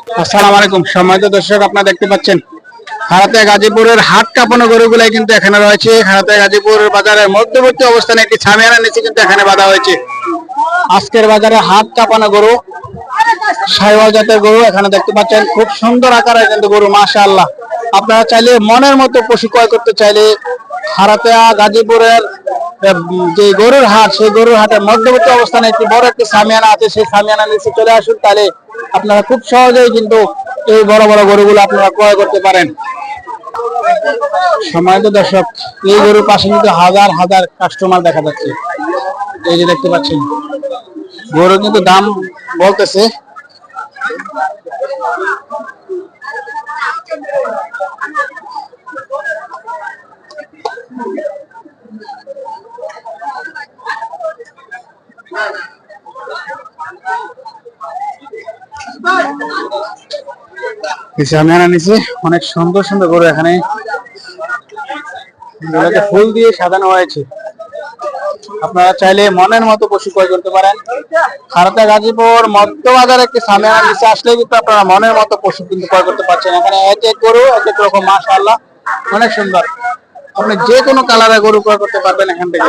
আসসালামু আলাইকুম। সম্মানিত দর্শক, আপনারা দেখতে পাচ্ছেন হারাতে গাজীপুরের হাট কাঁপানো গরুগুলাই কিন্তু এখানে রয়েছে। হারাতে গাজীপুর বাজারের মধ্যবর্তী অবস্থানে একটি ছামিয়ানা নিচে কিন্তু এখানে বাঁধা হয়েছে। আজকের বাজারে হাট গরু, সাইওয়াল জাতের গরু, এখানে দেখতে পাচ্ছেন খুব সুন্দর আকারের কিন্তু গরু, মাশাআল্লাহ। আপনারা চাইলে মনের মতো পশু ক্রয় করতে চাইলে হারাতেয়া গাজীপুরের যে গরুর হাট, সেই গরুর হাটের মধ্যবর্তী অবস্থানে একটি বড় একটি সামিয়ানা আছে। সেই সামিয়ানা নিচে চলে আসুন, তাহলে আপনারা খুব সহজেই কিন্তু এই বড় বড় গরুগুলো আপনারা ক্রয় করতে পারেন। সম্মানিত দর্শক, এই গরুর পাশে কিন্তু হাজার হাজার কাস্টমার দেখা যাচ্ছে। এই যে দেখতে পাচ্ছেন গরু কিন্তু দাম বলতেছে কিছু আমি নিছি, অনেক সুন্দর সুন্দর গরু এখানে। ফুল দিয়ে সাজানো হয়েছে। আপনারা চাইলে মনের মতো পশু ক্রয় করতে পারেন। খারাতা গাজীপুর মধ্য বাজার একটি সামিয়ানা নিচে আসলে কিন্তু আপনারা মনের মতো পশু কিন্তু ক্রয় করতে পারছেন। এখানে এক এক গরু, এক এক রকম, মাশাআল্লাহ। অনেক সুন্দর। আপনি যে কোনো কালারের গরু ক্রয় করতে পারবেন এখান থেকে।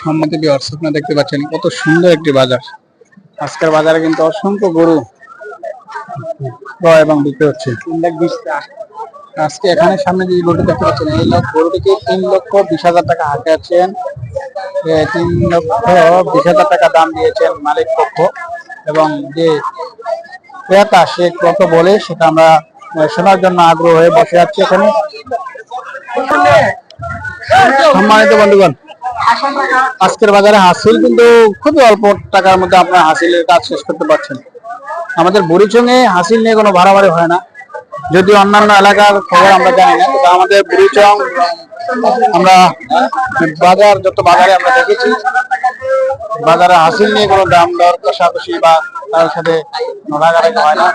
সম্মতি ভিউয়ার্স আপনারা দেখতে পাচ্ছেন কত সুন্দর একটি বাজার। আজকের বাজারে কিন্তু অসংখ্য গরু এবং বিক্রি হচ্ছে। আজকে এখানে সামনে যে গরুটি দেখতে পাচ্ছেন, এই লোক গরুটিকে তিন লক্ষ বিশ হাজার টাকা হাতে আছেন। তিন লক্ষ বিশ হাজার টাকা দাম দিয়েছেন মালিক পক্ষ। এবং যে ক্রেতা, সে কত বলে সেটা আমরা শোনার জন্য আগ্রহ হয়ে বসে আছি এখানে। সম্মানিত বন্ধুগণ, আজকের বাজারে হাসিল কিন্তু খুবই অল্প টাকার মধ্যে আপনার হাসিলের কাজ শেষ করতে পারছেন। আমাদের বুড়িচঙ্গে হাসিল নিয়ে কোনো ভাড়াবাড়ি হয় না। যদি অন্যান্য এলাকার খবর আমরা জানি না, কিন্তু আমাদের বুড়িচং আমরা বাজার, যত বাজারে আমরা দেখেছি, বাজারে হাসিল নিয়ে কোনো দাম দর কষাকষি বা তার সাথে রাগারাগি হয় না।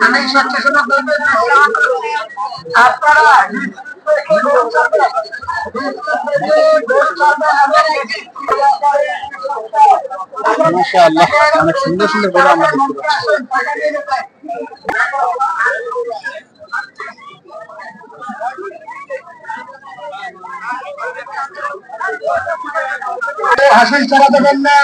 অনেক সুন্দর সুন্দর গরু আমরা দেখতে পাচ্ছি। হাসিল চালাতে দেবেন না।